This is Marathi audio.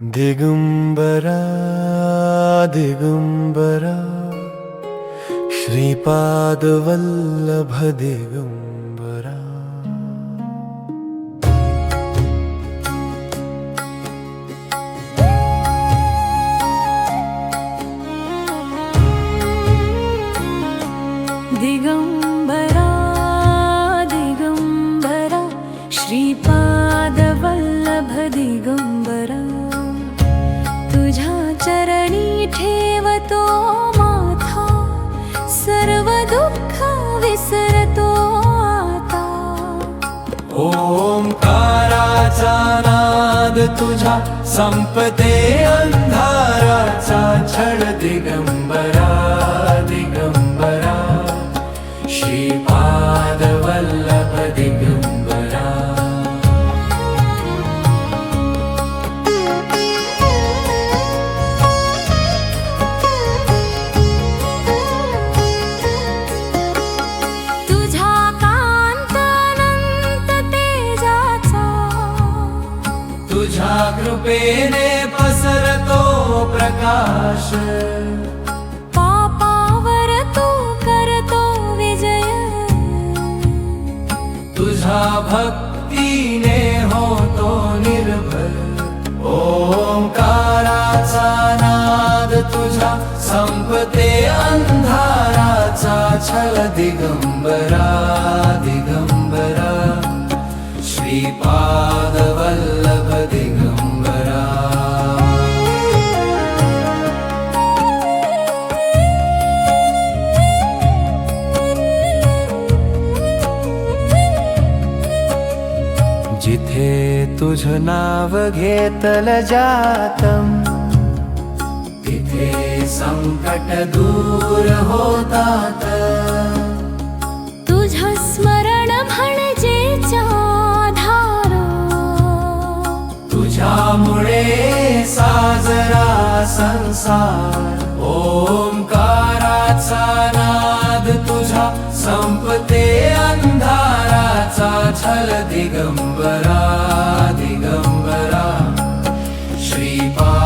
दिगम्बरा दिगम्बरा श्रीपादवल्लभ दिगम्बरा। दिगम्बरा दिगम्बरा श्रीपादवल्लभ दिगम्बरा। तुझा संपते अंधाराचा छळ दिगंबरा दिगंबरा. कृपेने पसरतो प्रकाश. पापावर तू करतो विजय. तुझा भक्तीने होतो निर्भय. ओंकाराचा नाद तुझा संपते अंधाराचा छल दिगंबरा दिगंबरा. जिथे तुझ नाव घेतल जातम तिथे संकट दूर होतात. तुझं स्मरण म्हणजेच आधार. तुझ्यामुळे साजरा संसार ओंकाराचा नाद तुझा संपते. free.